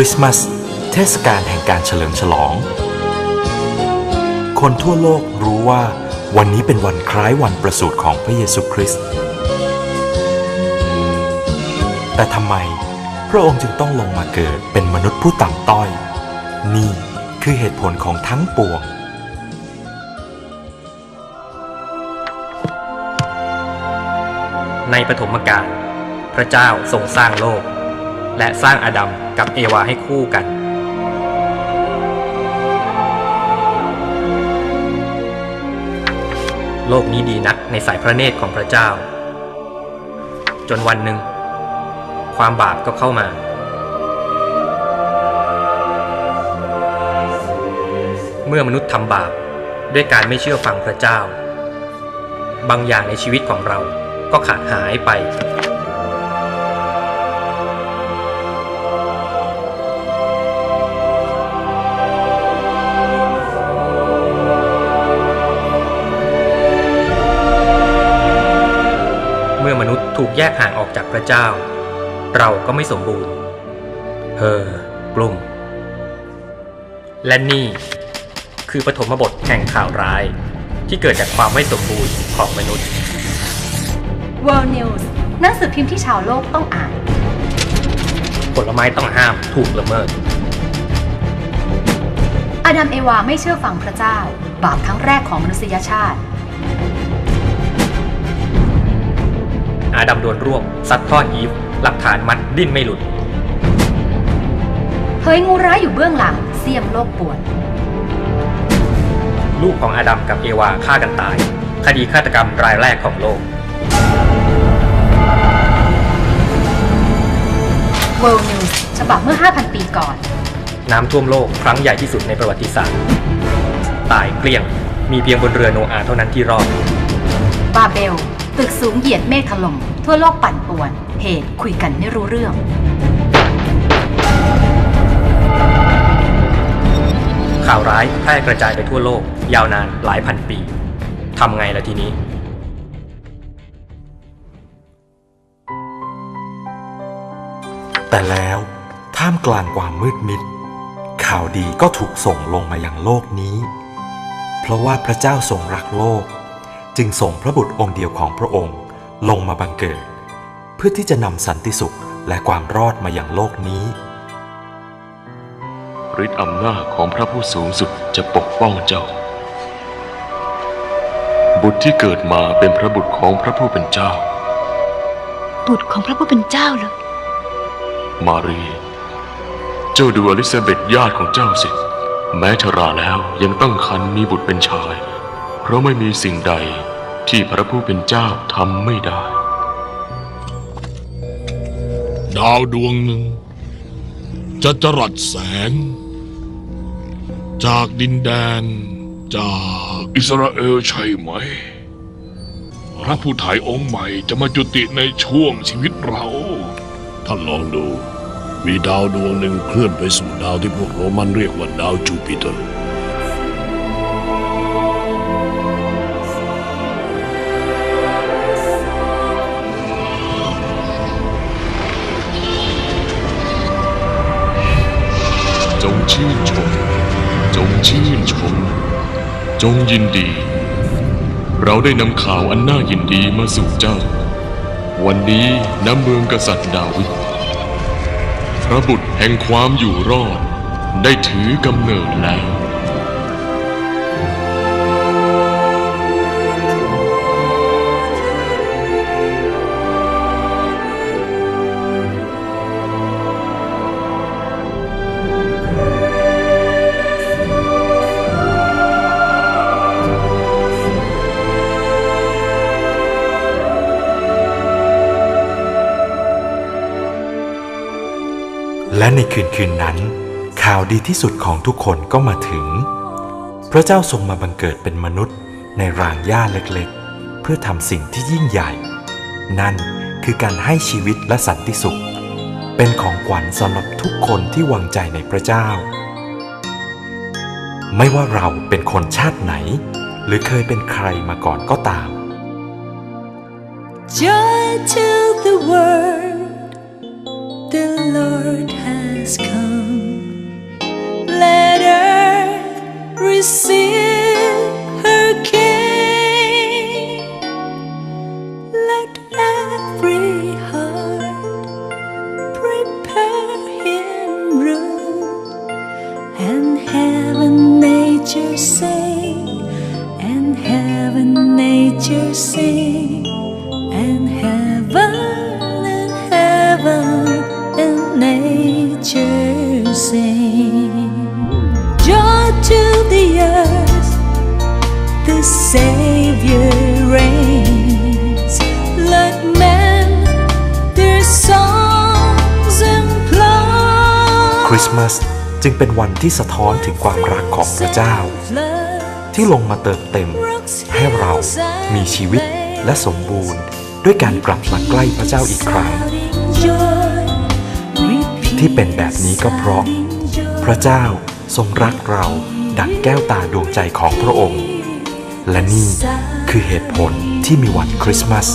ริสต์มาสเทศกาลแห่งการเฉลิมฉลอง คนทั่วโลกรู้ว่าวันนี้เป็นวันคล้ายวันประสูติของพระเยซูคริสต์ แต่ทำไมพระองค์จึงต้องลงมาเกิดเป็นมนุษย์ผู้ต่ำต้อย นี่คือเหตุผลของทั้งปวง ในปฐมกาลพระเจ้าทรงสร้างโลก และสร้างอาดัมกับเอวาให้คู่กัน โลกนี้ดีนักในสายพระเนตรของพระเจ้า จนวันหนึ่ง ความบาปก็เข้ามา เมื่อมนุษย์ทำบาปด้วยการไม่เชื่อฟังพระเจ้า บางอย่างในชีวิตของเราก็ขาดหายไป แยกห่างออกจากพระเจ้า เราก็ไม่สมบูรณ์เฮอกลุ่ม และนี่คือปฐมบทแห่งข่าวร้ายที่เกิดจากความไม่สมบูรณ์ของมนุษย์ World News หนังสือพิมพ์ที่ชาวโลกต้องอ่าน ผลไม้ต้องห้ามถูกละเมิด อาดัมเอวาไม่เชื่อฟังพระเจ้า บาปครั้งแรกของมนุษยชาติาดัมโดนรวบซัดทอดอีฟ หลักฐานมัดดิ้นไม่หลุด เฮ้ยงูร้ายอยู่เบื้องหลัง เสียมโลกปวด ลูกของอาดัมกับเอวาฆ่ากันตาย คดีฆาตกรรมรายแรกของโลก World News ฉบับเมื่อ 5,000 ปีก่อน น้ำท่วมโลกครั้งใหญ่ที่สุดในประวัติศาสตร์ ตายเกลี้ยง มีเพียงบนเรือโนอาห์เท่านั้นที่รอด บาเบล ตึกสูงเหยียดเมฆถล่ม ทั่วโลกปั่นป่วน เหตุคุยกันไม่รู้เรื่อง ข่าวร้ายแพร่กระจายไปทั่วโลก ยาวนานหลายพันปีทำไงล่ะทีนี้ แต่แล้วท่ามกลางความมืดมิด ข่าวดีก็ถูกส่งลงมายังโลกนี้ เพราะว่าพระเจ้าทรงรักโลก จึงส่งพระบุตรองค์เดียวของพระองค์ ลงมาบังเกิด เพื่อที่จะนำสันติสุขและความรอดมายังโลกนี้ฤทธิ์อำนาจของพระผู้สูงสุดจะปกป้องเจ้า บุตรที่เกิดมาเป็นพระบุตรของพระผู้เป็นเจ้า บุตรของพระผู้เป็นเจ้าเหรอมารี เจ้าดูอลิซาเบธญาติของเจ้าสิ แม้ชราแล้วยังตั้งครรภ์มีบุตรเป็นชาย เพราะไม่มีสิ่งใด ที่พระผู้เป็นเจ้าทำไม่ได้ ดาวดวงหนึ่ง จะจรัสแสง จากดินแดน จากอิสราเอลใช่ไหม พระผู้ถ่ายองค์ใหม่จะมาจุติในช่วงชีวิตเรา ท่านลองดู มีดาวดวงหนึ่งเคลื่อนไปสู่ดาวที่พวกโรมันเรียกว่าดาวจูปิเตอร์ ชื่นชม จงชื่นชม จงยินดี เราได้นำข่าวอันน่ายินดีมาสู่เจ้า วันนี้ณเมืองกษัตริย์ดาวิดพระบุตรแห่งความอยู่รอด ได้ถือกำเนิดแล้ว และในคืนคืนนั้น ข่าวดีที่สุดของทุกคนก็มาถึง พระเจ้าทรงมาบังเกิดเป็นมนุษย์ในรางหญ้าเล็กๆ เพื่อทำสิ่งที่ยิ่งใหญ่ นั่นคือการให้ชีวิตและสันติสุข เป็นของขวัญสำหรับทุกคนที่วางใจในพระเจ้า ไม่ว่าเราเป็นคนชาติไหน หรือเคยเป็นใครมาก่อนก็ตาม Joy to the world, the Lord has come. Let earth receive ริสต์มาสจึงเป็นวันที่สะท้อนถึงความรักของพระเจ้า ที่ลงมาเติมเต็ม ให้เรามีชีวิตและสมบูรณ์ ด้วยการกลับมาใกล้พระเจ้าอีกครั้ง ที่เป็นแบบนี้ก็เพราะ พระเจ้าทรงรักเราดังแก้วตาดวงใจของพระองค์ และนี่คือเหตุผลที่มีวันคริสต์มาส